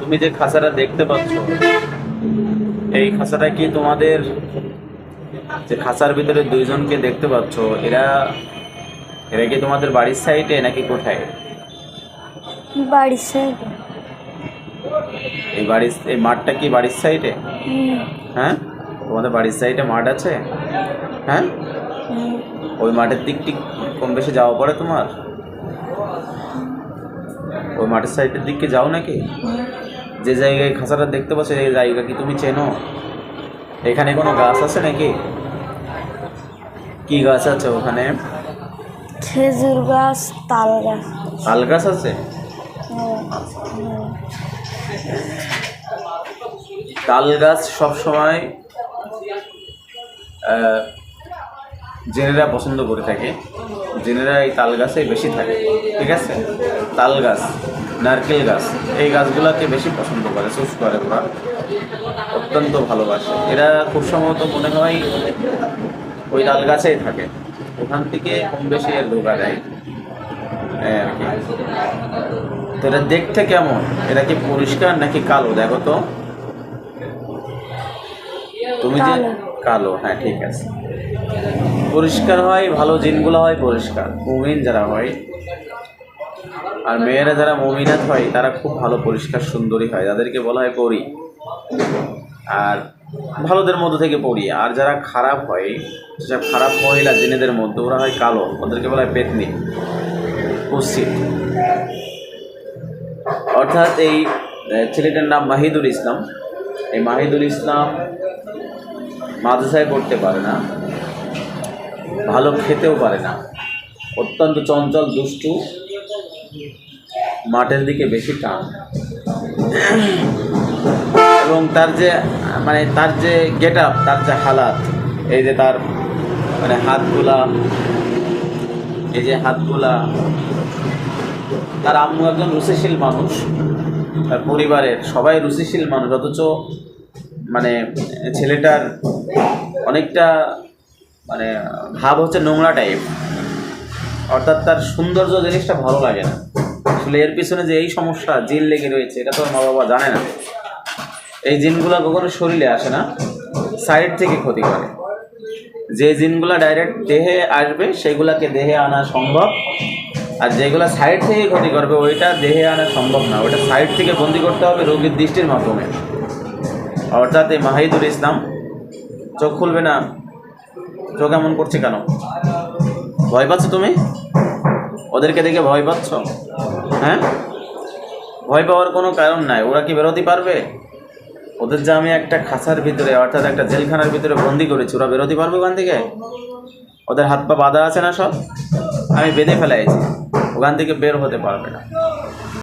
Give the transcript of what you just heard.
তুমি যে খাঁচাটা দেখতে পাচ্ছ এই খাঁচাটা কি তোমাদের যে খাঁচার ভিতরে দুইজনকে দেখতে পাচ্ছ এরা এরা কি তোমাদের বাড়ির সাইডে নাকি কোথায়? বাড়ির সাইডে এই বাড়ির এই মাঠটা কি বাড়ির সাইডে হ্যাঁ? তোমাদের বাড়ির সাইডে মাঠ আছে? হ্যাঁ? ওই মাঠের দিকটি কম বেশি যাওয়া পড়ে তোমার? ওই মাঠের সাইডের দিকে যাও নাকি। যে জায়গায় খাঁচাটা দেখতে পাচ্ছ এই জায়গা কি তুমি চেনো? এখানে কোনো গাছ আছে নাকি? কি গাছ আছে ওখানে? খেজুর গাছ তাল গাছ। তাল গাছ আছে। তাল গাছ সবসময় জেনেরা পছন্দ করে থাকে। জেনেরা এই তাল গাছে বেশি থাকে। ঠিক আছে? তাল গাছ। নারকেল গাছ। এই গাছগুলোকে বেশি পছন্দ করে চুজ করে ওরা। অত্যন্ত ভালোবাসে। এরা খুব সম্ভবত মনে হয় ওই তাল গাছেই থাকে। ওখান থেকে কম বেশি এর ঢোকা দেয়। আর কি। তো এটা দেখতে কেমন? এটা কি পরিষ্কার নাকি কালো? দেখো তো। তুমি যে কালো। হ্যাঁ ঠিক আছে। পরিষ্কার হয় ভালো জিনগুলো হয় পরিষ্কার। মুমিন যারা হয় আর মেয়েরা যারা মমিনাত হয়, তারা খুব ভালো, পরিষ্কার, সুন্দরী হয়। তাদেরকে বলা হয় পরি আর ভালোদের মধ্যে থেকে পড়ি। আর যারা খারাপ হয় যেসব খারাপ মহিলা, জেনেদের মধ্যে, ওরা হয় কালো। ওদেরকে বলা হয় পেতনি কুৎসিত অর্থাৎ এই ছেলেটার নাম মাহিদুল ইসলাম। এই মাহিদুল ইসলাম মাদ্রাসায় পড়তে পারে না। ভালো খেতেও পারে না। অত্যন্ত চঞ্চল, দুষ্টু মাঠের দিকে বেশি টান। এবং তার যে মানে তার যে গেট আপ তার যে হালাত, এই যে তার মানে হাতগুলা, এই যে হাতগুলা, তার আম্মু একজন রুচিশীল মানুষ, তার পরিবারের সবাই রুচিশীল মানুষ, অথচ মানে ছেলেটার অনেকটা মানে ভাব হচ্ছে নোংরা টাইপ অর্থাৎ তার সৌন্দর্য জিনিসটা ভালো লাগে না। আসলে এর পিছনে যে এই সমস্যা, জিন লেগে রয়েছে, এটা তো মা বাবা জানে না। এই জিনগুলো কখনো শরীরে আসে না, সাইড থেকে ক্ষতি করে। যে জিনগুলো ডাইরেক্ট দেহে আসবে, সেগুলোকে দেহে আনা সম্ভব। আর যেগুলো সাইড থেকে ক্ষতি করবে, ওইটা দেহে আনা সম্ভব না। ওইটা সাইড থেকে বন্দি করতে হবে রোগীর দৃষ্টির মাধ্যমে। অর্থাৎ এই মাহিদুল ইসলাম, চোখ খুলবে না, চোখ এমন করছে কেন? ভয় পাচ্ছ তুমি? ওদেরকে দেখে ভয় পাচ্ছ? হ্যাঁ? ভয় পাওয়ার কোনো কারণ নাই। ওরা কি বেরোতে পারবে? ওদের যে আমি একটা খাঁচার ভিতরে, অর্থাৎ একটা জেলখানার ভিতরে বন্দি করেছি, ওরা বেরোতে পারবে ওখান থেকে? ওদের হাত পা বাঁধা আছে না সব? আমি বেঁধে ফেলাইছি। ওখান থেকে বের হতে পারবে না।